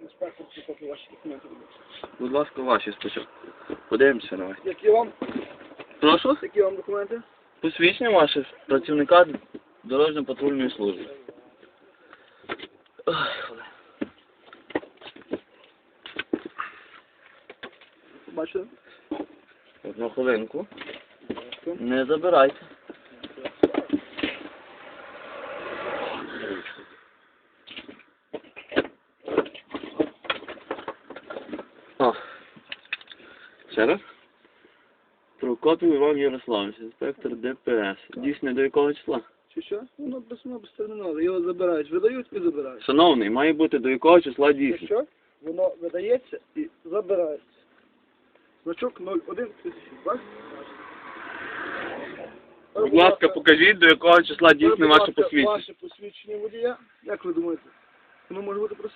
інспектор поки ваші документи буду. Будь ласка, ваші спочатку. Подивимося давай. Які вам? Прошу? Які вам документи? Посвідчення ваше працівника дорожньо-патрульної служби. Бачите? Одну хвилинку. Не забирайте. Ще раз. Прокопів Іван Ярославович, інспектор ДПС. Дійсне до якого числа? Чи що? Воно без воно безтерміново. Його забирають, видають і забирають. Шановний, має бути до якого числа Чи дійсне? що? Воно видається і забирається. Значок 0136. Бачите? Будь ласка, покажіть, до якого числа дійсне ваше посвідчення. Ваше посвідчення водія. Як ви думаєте?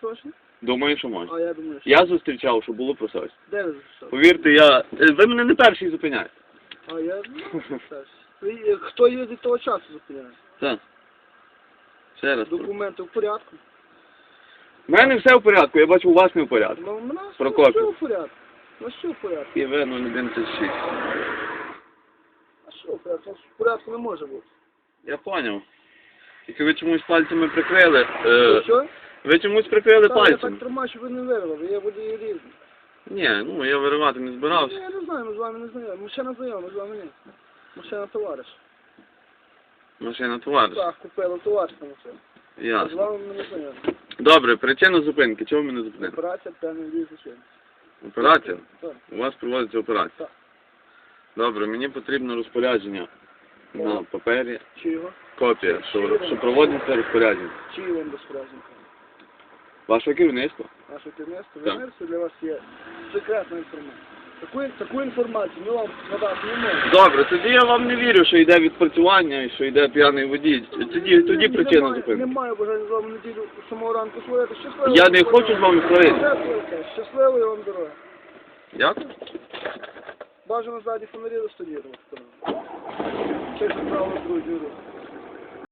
Просрочене? Думаю, що може. А я думаю, що. Я зустрічав, що було просрочено. Де ви зайшли? Повірте, я. е, Ви мене не перший зупиняєте. А я ну, теж. Ви- Хто їздить того часу зупиняє? Так. Ще раз. Документи в порядку. У мене все в порядку, я бачу, у вас не в порядку. Ну, у нас Прокопів. все в порядку. Ну що в порядку? І ви 0136. А що в порядку? В порядку не може бути. Я поняв. Тільки ви чомусь пальцями прикрили. Е, Що? Ви чомусь прикрили Та, я пальцем. так тримаю, щоб ви не вирвали. Я водій різний. Ні, ну я виривати не Ну, збирався. Я не знаю, ми з вами не знайомі. Мужчина знайомий, з вами ні. Мужчина товариш. Машина товариш. Так, купили товаришка машину. А з Ясно. вами ми не знайомі. Добре, причина зупинки. Чого ви мене зупинили? Операція певний дій злочин. Операція? Так. У вас проводиться операція. Так. Добре, мені потрібно розпорядження на папері. Чи його? Копія, що, що проводиться розпорядження. Чи вам безпорядник? Ваше керівництво? Наше керівництво, Так. вимірство для вас є секретна інформація. Таку, таку інформацію ми вам надати не можемо. Добре, тоді я вам не вірю, що йде відпрацювання і що йде п'яний водій. Тоді, тоді причина зупинки. Немає бажання з вами неділю з самого ранку сварити. Щасливо. Я не хочу з вами сварити. Щасливої вам дороги. Дякую. Бажано ззаді фонарі до студії. Чесно правило, друзі.